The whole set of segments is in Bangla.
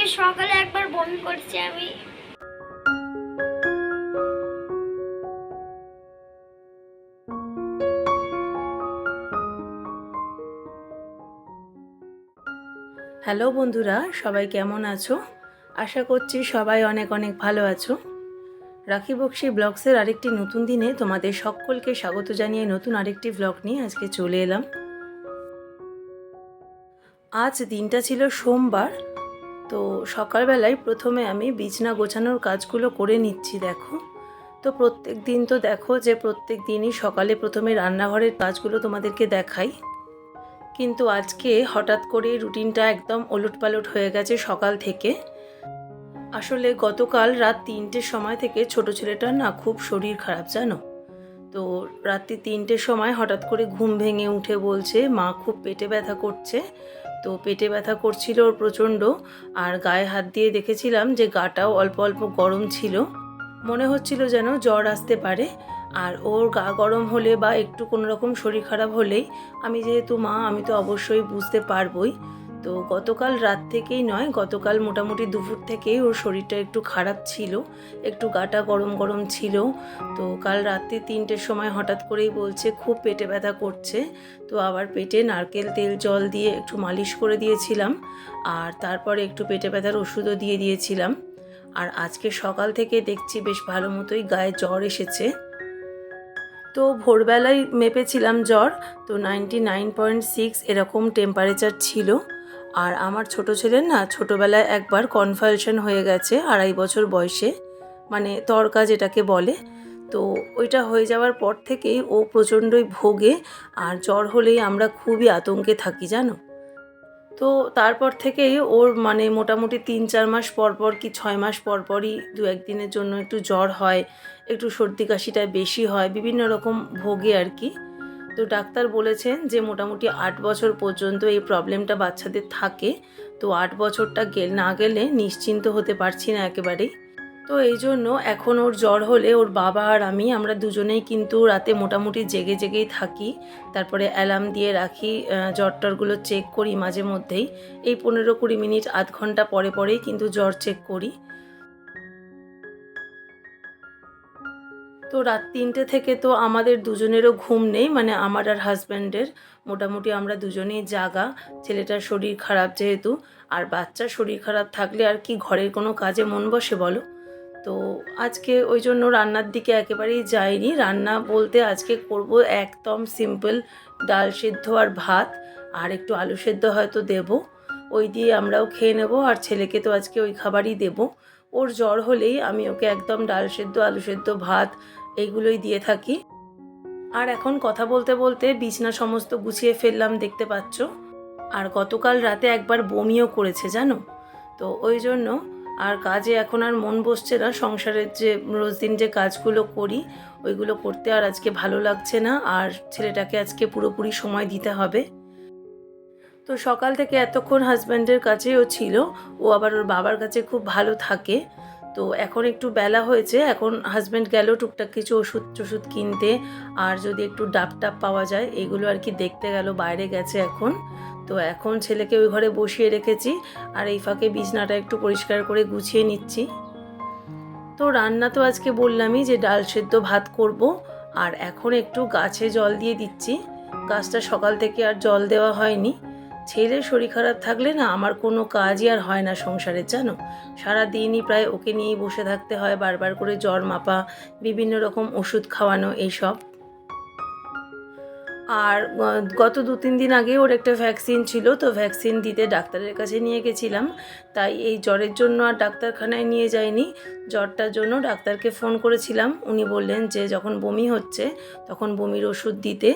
আজকে সকালে একবার বমি করছি আমি। হ্যালো বন্ধুরা, সবাই কেমন আছো? আশা করছি সবাই অনেক অনেক ভালো আছো। রাখি বক্সি ব্লগসের আরেকটি নতুন দিনে তোমাদের সকলকে স্বাগত জানিয়ে নতুন আরেকটি ব্লগ নিয়ে আজকে চলে এলাম। আজ দিনটা ছিল সোমবার তো সকালবেলায় প্রথমে আমি বিছনা গোছানোর কাজগুলো করে নিচ্ছি, দেখো। তো প্রত্যেক দিন তো দেখো যে প্রত্যেক দিনই সকালে প্রথমে রান্নাঘরের কাজগুলো তোমাদেরকে দেখাই। কিন্তু আজকে হঠাৎ করে রুটিনটা একদম ওলটপালট হয়ে গেছে সকাল থেকে। আসলে গতকাল রাত তিনটের সময় থেকে ছোট ছেলেটার না খুব শরীর খারাপ, জানো? তো রাত্রি তিনটের সময় হঠাৎ করে ঘুম ভেঙে উঠে বলছে, মা, খুব পেটে ব্যথা করছে। তো পেটে ব্যথা করছিল ওর প্রচণ্ড আর গায়ে হাত দিয়ে দেখেছিলাম যে গাটাও অল্প অল্প গরম ছিল। মনে হচ্ছিল যেন জ্বর আসতে পারে আর ওর গা গরম হলে বা একটু কোনো রকম শরীর খারাপ হলেই আমি যেহেতু মা, আমি তো অবশ্যই বুঝতে পারবই। তো গতকাল রাত থেকেই নয়, গতকাল মোটামুটি দুপুর থেকেই ওর শরীরটা একটু খারাপ ছিল, একটু গাটা গরম গরম ছিল। তো কাল রাত্রি তিনটের সময় হঠাৎ করেই বলছে, খুব পেটে ব্যথা করছে। তো আবার পেটে নারকেল তেল, জল দিয়ে একটু মালিশ করে দিয়েছিলাম আর তারপরে একটু পেটে ব্যথার ওষুধও দিয়ে দিয়েছিলাম। আর আজকে সকাল থেকে দেখছি বেশ ভালো মতোই গায়ে জ্বর এসেছে। তো ভোরবেলায় মেপেছিলাম জ্বর, তো নাইনটি নাইন পয়েন্ট সিক্স এরকম টেম্পারেচার ছিল। আর আমার ছোট ছেলের না ছোটোবেলায় একবার কনভালশন হয়ে গেছে আড়াই বছর বয়সে মানে তরকা যেটাকে বলে। তো ওইটা হয়ে যাওয়ার পর থেকেই ও প্রচণ্ডই ভোগে আর জ্বর হলেই আমরা খুবই আতঙ্কে থাকি, জানো? তো তারপর থেকেই ওর মানে মোটামুটি তিন চার মাস পর পর কি ছয় মাস পর পরই দু একদিনের জন্য একটু জ্বর হয়, একটু সর্দি কাশিটা বেশি হয়, বিভিন্ন রকম ভোগে আর কি। তো ডাক্তার বলেছেন যে মোটামুটি আট বছর পর্যন্ত এই প্রবলেমটা বাচ্চাদের থাকে। তো আট বছরটা গেল, না গেলে নিশ্চিন্ত হতে পারছি না একেবারেই। তো এই জন্য এখন ওর জ্বর হলে ওর বাবা আর আমি আমরা দুজনেই কিন্তু রাতে মোটামুটি জেগে জেগেই থাকি। তারপরে অ্যালার্ম দিয়ে রাখি জ্বর টরগুলো চেক করি মাঝে মধ্যেই। এই পনেরো কুড়ি মিনিট, আধ ঘণ্টা পরে পরেই কিন্তু জ্বর চেক করি। তো রাত তিনটে থেকে তো আমাদের দুজনেরও ঘুম নেই মানে আমার আর হাজব্যান্ডের। মোটামুটি আমরা দুজনেই জাগা। ছেলেটার শরীর খারাপ যেহেতু, আর বাচ্চার শরীর খারাপ থাকলে আর কি ঘরের কোনো কাজে মন বসে বলো? তো আজকে ওই জন্য রান্নার দিকে একেবারেই যাইনি। রান্না বলতে আজকে করব একদম সিম্পল ডাল সেদ্ধ আর ভাত, আর একটু আলু সেদ্ধ হয়তো দেব। ওই দিয়ে আমরাও খেয়ে নেব, আর ছেলেকে তো আজকে ওই খাবারই দেব। ওর জ্বর হলেই আমি ওকে একদম ডাল সেদ্ধ, আলু সেদ্ধ, ভাত এইগুলোই দিয়ে থাকি। আর এখন কথা বলতে বলতে বিছনা সমস্ত গুছিয়ে ফেললাম দেখতে পাচ্ছ। আর গতকাল রাতে একবার বমিও করেছে, জানো? তো ওই জন্য আর কাজে এখন আর মন বসছে না। সংসারের যে রোজ দিন যে কাজগুলো করি, ওইগুলো করতে আর আজকে ভালো লাগছে না। আর ছেলেটাকে আজকে পুরোপুরি সময় দিতে হবে। তো সকাল থেকে এতক্ষণ হাজব্যান্ডের কাছেও ছিল। ও আবার ওর বাবার কাছে খুব ভালো থাকে। তো এখন একটু বেলা হয়েছে, এখন হাজব্যান্ড গেল টুকটাক কিছু ওষুধ টষুধ কিনতে, আর যদি একটু ডাব টাপ পাওয়া যায়, এগুলো আর কি দেখতে গেল, বাইরে গেছে এখন। তো এখন ছেলেকে ওই ঘরে বসিয়ে রেখেছি, আর এই ফাঁকে বিছনাটা একটু পরিষ্কার করে গুছিয়ে নিচ্ছি। তো রান্না তো আজকে বললামই যে ডাল সেদ্ধ ভাত করব, আর এখন একটু গাছে জল দিয়ে দিচ্ছি। গাছটা সকাল থেকে আর জল দেওয়া হয়নি। ছেলের শরীর খারাপ থাকলে না আমার কোনো কাজই আর হয় না সংসারে, জানো? সারা দিনই প্রায় ওকে নিয়েই বসে থাকতে হয়, বারবার করে জ্বর মাপা, বিভিন্ন রকম ওষুধ খাওয়ানো, এইসব। আর গত দু তিন দিন আগে ওর একটা ভ্যাকসিন ছিল, তো ভ্যাকসিন দিতে ডাক্তারের কাছে নিয়ে গেছিলাম। তাই এই জ্বরের জন্য আর ডাক্তারখানায় নিয়ে যাইনি। জ্বরটার জন্য ডাক্তারকে ফোন করেছিলাম। উনি বললেন যে যখন বমি হচ্ছে, তখন বমির ওষুধ দিতে।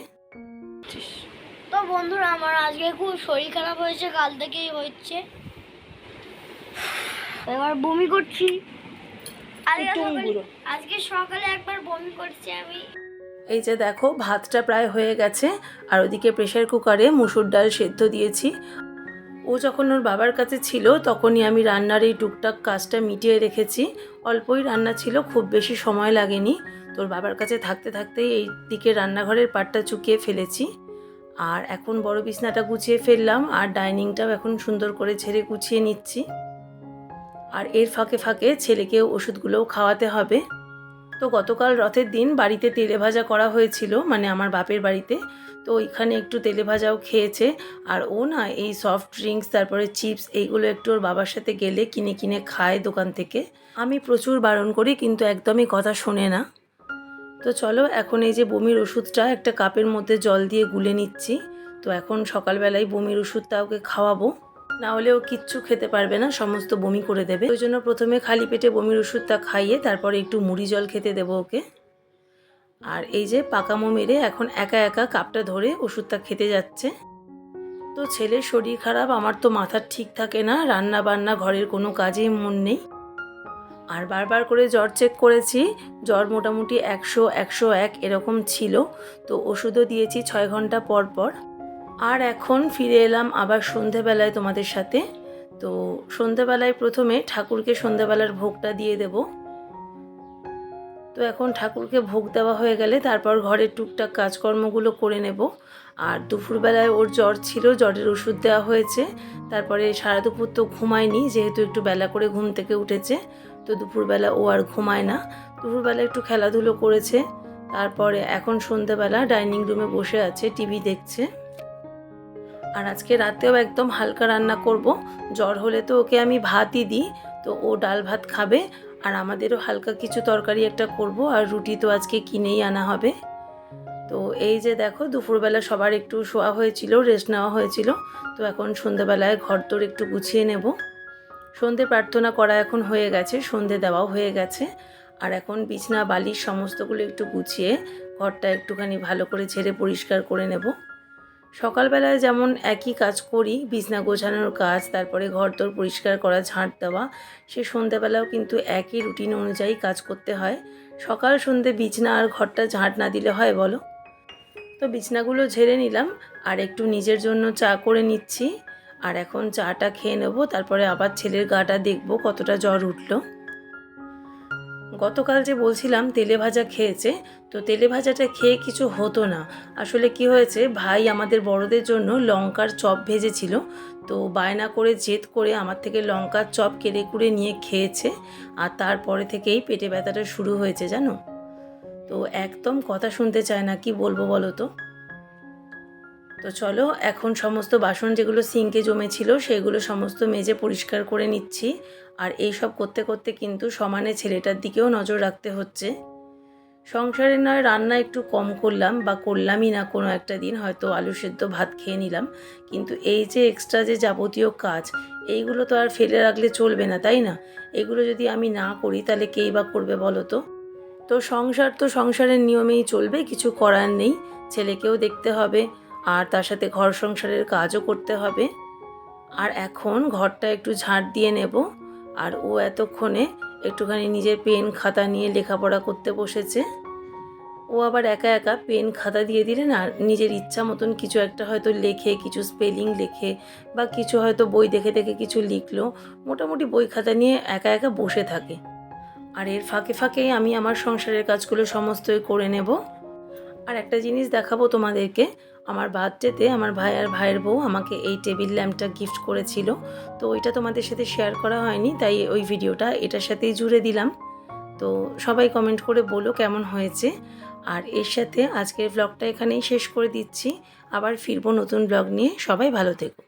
বন্ধুরা আমার আজকে খুব শরীর খারাপ হয়েছে কাল থেকেই হচ্ছে। এবার বমি করছি। আজকে সকালে- আজকে সকালে একবার বমি করছি আমি। এই যে দেখো ভাতটা প্রায় হয়ে গেছে আর ওদিকে প্রেশার কুকারে মুসুর ডাল সেদ্ধ দিয়েছি। ও যখন ওর বাবার কাছে ছিল তখনই আমি রান্নার এই টুকটাক কাজটা মিটিয়ে রেখেছি। অল্পই রান্না ছিল খুব বেশি সময় লাগেনি। তোর বাবার কাছে থাকতে থাকতেই এই দিকে রান্নাঘরের পাটটা চুকিয়ে ফেলেছি। আর এখন বড় বিছনাটা গুছিয়ে ফেললাম আর ডাইনিংটাও এখন সুন্দর করে ছেড়ে গুছিয়ে নিচ্ছি। আর এর ফাঁকে ফাঁকে ছেলেকেও ওষুধগুলোও খাওয়াতে হবে। তো গতকাল রথের দিন বাড়িতে তেলে ভাজা করা হয়েছিল মানে আমার বাপের বাড়িতে। তো ওইখানে একটু তেলে ভাজাও খেয়েছে। আর ও না এই সফট ড্রিঙ্কস তারপরে চিপস এইগুলো একটু ওর বাবার সাথে গেলে কিনে কিনে খায় দোকান থেকে। আমি প্রচুর বারণ করি, কিন্তু একদমই কথা শোনে না। তো চলো এখন এই যে বমির ওষুধটা একটা কাপের মধ্যে জল দিয়ে গুলে নিচ্ছি। তো এখন সকালবেলায় বমির ওষুধটা ওকে খাওয়াবো। না হলে ও কিচ্ছু খেতে পারবে না, সমস্ত বমি করে দেবে। ওই জন্য প্রথমে খালি পেটে বমির ওষুধটা খাইয়ে তারপরে একটু মুড়ি জল খেতে দেবো ওকে। আর এই যে পাকামো মেরে এখন একা একা কাপটা ধরে ওষুধটা খেতে যাচ্ছে। তো ছেলের শরীর খারাপ, আমার তো মাথার ঠিক থাকে না রান্না বান্না ঘরের কোনো কাজেই মন নেই। আর বারবার করে জ্বর চেক করেছি, জ্বর মোটামুটি একশো একশো এক এরকম ছিল। তো ওষুধও দিয়েছি ছয় ঘণ্টা পর পর। আর এখন ফিরে এলাম আবার সন্ধেবেলায় তোমাদের সাথে। তো সন্ধেবেলায় প্রথমে ঠাকুরকে সন্ধেবেলার ভোগটা দিয়ে দেব। তো এখন ঠাকুরকে ভোগ দেওয়া হয়ে গেলে তারপর ঘরের টুকটাক কাজকর্মগুলো করে নেব। আর দুপুরবেলায় ওর জ্বর ছিল, জ্বরের ওষুধ দেওয়া হয়েছে। তারপরে সারা দুপুর তো ঘুমায়নি, যেহেতু একটু বেলা করে ঘুম থেকে উঠেছে। তো দুপুরবেলা ও আর ঘুমায় না। দুপুরবেলা একটু খেলাধুলো করেছে। তারপরে এখন সন্ধেবেলা ডাইনিং রুমে বসে আছে, টিভি দেখছে। আর আজকে রাতেও একদম হালকা রান্না করব। জ্বর হলে তো ওকে আমি ভাতই দিই, তো ও ডাল ভাত খাবে। আর আমাদেরও হালকা কিছু তরকারি একটা করব, আর রুটি তো আজকে কিনেই আনা হবে। তো এই যে দেখো, দুপুরবেলা সবার একটু শোয়া হয়েছিল রেস্ট নেওয়া হয়েছিল। তো এখন সন্ধেবেলায় ঘর তোর একটু গুছিয়ে নেব। সন্ধে প্রার্থনা করা এখন হয়ে গেছে, সন্ধে দেওয়াও হয়ে গেছে। আর এখন বিছনা, বালিশ সমস্তগুলো একটু গুছিয়ে ঘরটা একটুখানি ভালো করে ঝেড়ে পরিষ্কার করে নেব। সকালবেলায় যেমন একই কাজ করি, বিছনা গোছানোর কাজ, তারপরে ঘর তোর পরিষ্কার করা, ঝাঁট দেওয়া, সে সন্ধেবেলাও কিন্তু একই রুটিন অনুযায়ী কাজ করতে হয়। সকাল, সন্ধে বিছনা আর ঘরটা ঝাঁট না দিলে হয় বলো? তো বিছনাগুলো ঝেড়ে নিলাম, আর একটু নিজের জন্য চা করে নিচ্ছি। আর এখন চাটা খেয়ে নেব, তারপরে আবার ছেলের গাটা দেখব কতটা জ্বর উঠল। গতকাল যে বলছিলাম তেলে ভাজা খেয়েছে, তো তেলে ভাজাটা খেয়ে কিছু হতো না। আসলে কি হয়েছে, ভাই আমাদের বড়দের জন্য লঙ্কার চপ ভেজেছিল, তো বায়না করে জেদ করে আমার থেকে লঙ্কার চপ কেড়ে কুড়ে নিয়ে খেয়েছে, আর তারপরে থেকেই পেটে ব্যথাটা শুরু হয়েছে, জানো? তো একদম কথা শুনতে চায় না, কি বলব বলো তো? তো চলো, এখন সমস্ত বাসন যেগুলো সিঙ্কে জমেছিল, সেগুলো সমস্ত মেজে পরিষ্কার করে নিচ্ছি। আর এই সব করতে করতে কিন্তু সমানে ছেলেটার দিকেও নজর রাখতে হচ্ছে। সংসারে নয়, রান্না একটু কম করলাম বা করলামই না কোনো একটা দিন, হয়তো আলু সেদ্ধ ভাত খেয়ে নিলাম। কিন্তু এই যে এক্সট্রা যে যাবতীয় কাজ, এইগুলো তো আর ফেলে রাখলে চলবে না, তাই না? এগুলো যদি আমি না করি, তাহলে কেই বা করবে বলো তো? তো সংসার তো সংসারের নিয়মেই চলবে, কিছু করার নেই। ছেলেকেও দেখতে হবে। আর তার সাথে ঘর সংসারের কাজও করতে হবে। আর এখন ঘরটা একটু ঝাঁট দিয়ে নেব। আর ও এতক্ষণে একটুখানি নিজের পেন খাতা নিয়ে লেখাপড়া করতে বসেছে। ও আবার একা একা পেন খাতা দিয়ে দিলে না নিজের ইচ্ছা মতন কিছু একটা হয়তো লেখে, কিছু স্পেলিং লেখে বা কিছু হয়তো বই দেখে দেখে কিছু লিখলো। মোটামুটি বই খাতা নিয়ে একা একা বসে থাকে। আর এর ফাঁকে ফাঁকেই আমি আমার সংসারের কাজগুলো সমস্তই করে নেব। আর একটা জিনিস দেখাবো তোমাদেরকে। আমার বার্থডেতে আমার ভাই আর ভাইয়ের বউ আমাকে এই টেবিল ল্যাম্পটা গিফট করেছিল। তো ওইটা তোমাদের সাথে শেয়ার করা হয়নি, তাই ওই ভিডিওটা এটার সাথেই জুড়ে দিলাম। তো সবাই কমেন্ট করে বলো কেমন হয়েছে। আর এর সাথে আজকের ব্লগটা এখানেই শেষ করে দিচ্ছি। আবার ফিরবো নতুন ব্লগ নিয়ে। সবাই ভালো থেকো।